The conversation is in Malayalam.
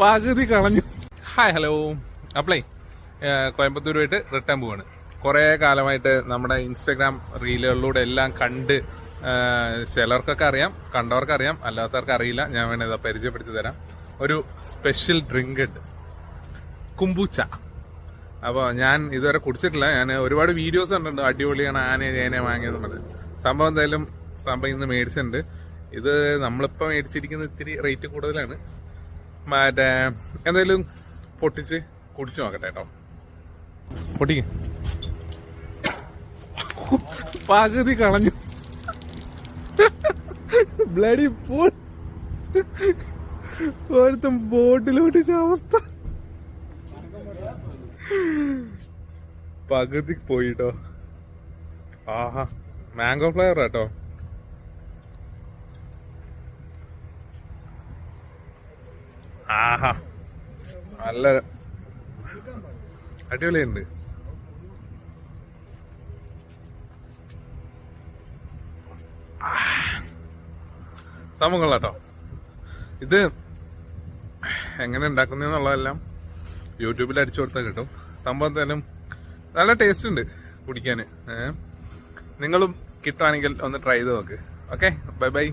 പകുതി കളഞ്ഞു. ഹായ് ഹലോ അപ്ലൈ കോയമ്പത്തൂരുമായിട്ട് റിട്ടേൺ പോവാണ്. കുറേ കാലമായിട്ട് നമ്മുടെ ഇൻസ്റ്റഗ്രാം റീലുകളിലൂടെ എല്ലാം കണ്ട് ചിലർക്കൊക്കെ അറിയാം കണ്ടവർക്കറിയാം അല്ലാത്തവർക്ക് അറിയില്ല. ഞാൻ വേണേ ഇതാ പരിചയപ്പെടുത്തി തരാം. ഒരു സ്പെഷ്യൽ ഡ്രിങ്ക് ഉണ്ട്. കുമ്പൂച്ച അപ്പോൾ ഞാൻ ഇതുവരെ കുടിച്ചിട്ടില്ല. ഞാൻ ഒരുപാട് വീഡിയോസ് കണ്ടിട്ടുണ്ട്. അടിപൊളിയാണ്. ആനയെ ഏനെ വാങ്ങിയത് സംഭവം എന്തായാലും സംഭവം ഇന്ന് മേടിച്ചിട്ടുണ്ട്. ഇത് നമ്മളിപ്പോൾ മേടിച്ചിരിക്കുന്ന ഇത്തിരി റേറ്റ് കൂടുതലാണ്. മറ്റേ എന്തെങ്കിലും പൊട്ടിച്ച് കുടിച്ചു നോക്കട്ടെ കേട്ടോ പൊട്ടിക്ക്. പകുതി കളഞ്ഞു. ബ്ലഡി പോൾ ബോട്ടിൽ പൊട്ടിച്ച അവസ്ഥ. പകുതി പോയിട്ടോ ആഹാ മാംഗോ ഫ്ലേവർ കേട്ടോ ആഹാ. നല്ല അടിപൊളിയുണ്ട്. സംഭവം കൊള്ളാട്ടോ ഇത് എങ്ങനെ ഉണ്ടാക്കുന്നതെന്നുള്ളതെല്ലാം യൂട്യൂബിൽ അടിച്ചു കൊടുത്താൽ കിട്ടും. സംഭവം എന്തായാലും നല്ല ടേസ്റ്റ് ഉണ്ട് കുടിക്കാൻ. നിങ്ങളും കിട്ടുവാണെങ്കിൽ ഒന്ന് ട്രൈ ചെയ്ത് നോക്ക്. Okay bye bye